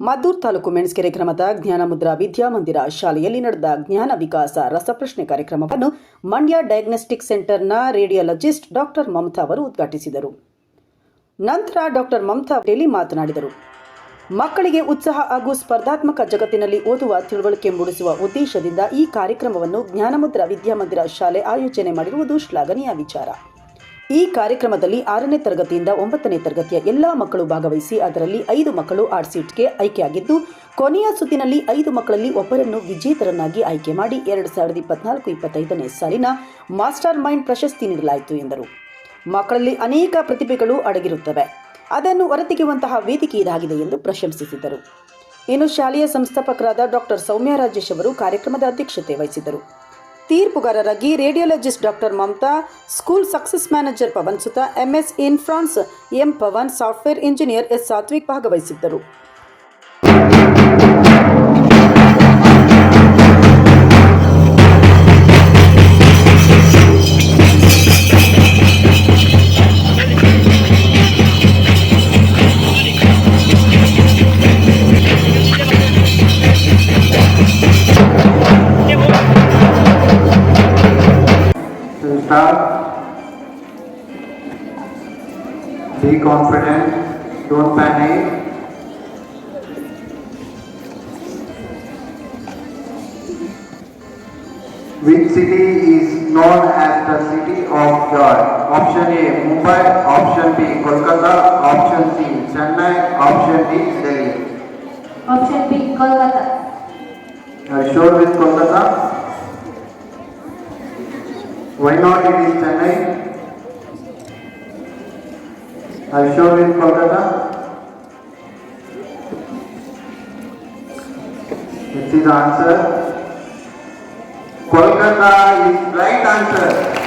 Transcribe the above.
ಮದ್ದೂರು ತಾಲೂಕು ಮೆಣಸ್ಕೆರೆ ಗ್ರಾಮದ ಜ್ಞಾನಮುದ್ರಾ ವಿದ್ಯಾಮಂದಿರ ಶಾಲೆಯಲ್ಲಿ ನಡೆದ ಜ್ಞಾನ ವಿಕಾಸ ರಸಪ್ರಶ್ನೆ ಕಾರ್ಯಕ್ರಮವನ್ನು ಮಂಡ್ಯ ಡಯಾಗ್ನೋಸ್ಟಿಕ್ ಸೆಂಟರ್ನ ರೇಡಿಯಾಲಜಿಸ್ಟ್ ಡಾಕ್ಟರ್ ಮಮತಾ ಅವರು ಉದ್ಘಾಟಿಸಿದರು. ನಂತರ ಡಾಕ್ಟರ್ ಮಮತಾ ಅವರಲ್ಲಿ ಮಾತನಾಡಿದರು. ಮಕ್ಕಳಿಗೆ ಉತ್ಸಾಹ ಹಾಗೂ ಸ್ಪರ್ಧಾತ್ಮಕ ಜಗತ್ತಿನಲ್ಲಿ ಓದುವ ತಿಳುವಳಿಕೆ ಮೂಡಿಸುವ ಉದ್ದೇಶದಿಂದ ಈ ಕಾರ್ಯಕ್ರಮವನ್ನು ಜ್ಞಾನಮುದ್ರಾ ವಿದ್ಯಾಮಂದಿರ ಶಾಲೆ ಆಯೋಜನೆ ಮಾಡಿರುವುದು ಶ್ಲಾಘನೀಯ ವಿಚಾರ. ಈ ಕಾರ್ಯಕ್ರಮದಲ್ಲಿ ಆರನೇ ತರಗತಿಯಿಂದ ಒಂಬತ್ತನೇ ತರಗತಿಯ ಎಲ್ಲಾ ಮಕ್ಕಳು ಭಾಗವಹಿಸಿ ಅದರಲ್ಲಿ ಐದು ಮಕ್ಕಳು ಆರ್ ಸೀಟ್ಗೆ ಆಯ್ಕೆಯಾಗಿದ್ದು, ಕೊನೆಯ ಸುತ್ತಿನಲ್ಲಿ ಐದು ಮಕ್ಕಳಲ್ಲಿ ಒಬ್ಬರನ್ನು ವಿಜೇತರನ್ನಾಗಿ ಆಯ್ಕೆ ಮಾಡಿ ಎರಡು ಸಾವಿರದ ಇಪ್ಪತ್ನಾಲ್ಕು ಇಪ್ಪತ್ತೈದನೇ ಸಾಲಿನ ಮಾಸ್ಟರ್ ಮೈಂಡ್ ಪ್ರಶಸ್ತಿ ನೀಡಲಾಯಿತು ಎಂದರು. ಮಕ್ಕಳಲ್ಲಿ ಅನೇಕ ಪ್ರತಿಭೆಗಳು ಅಡಗಿರುತ್ತವೆ. ಅದನ್ನು ಹೊರತೆಗೆಯುವಂತಹ ವೇದಿಕೆ ಇದಾಗಿದೆ ಎಂದು ಪ್ರಶಂಸಿಸಿದರು. ಇನ್ನು ಶಾಲೆಯ ಸಂಸ್ಥಾಪಕರಾದ ಡಾಕ್ಟರ್ ಸೌಮ್ಯ ರಾಜೇಶ್ ಅವರು ಕಾರ್ಯಕ್ರಮದ ಅಧ್ಯಕ್ಷತೆ ವಹಿಸಿದ್ದರು. ತೀರ್ಪುಗಾರರಾಗಿ radiologist doctor Mamata, school success manager Pavan Sutha, MS ಇನ್ಫ್ರಾನ್ಸ್ M Pavan, software engineer S Satvik ಭಾಗವಹಿಸಿದ್ದರು. Start. Be confident, don't panic. Which city is known as the city of joy? Option A Mumbai, option B Kolkata, option C Chennai, option D Delhi. Option B, Kolkata. Are you sure with Kolkata? Why not it is Chennai? Are you in Kolkata? This is the answer. Kolkata is right answer.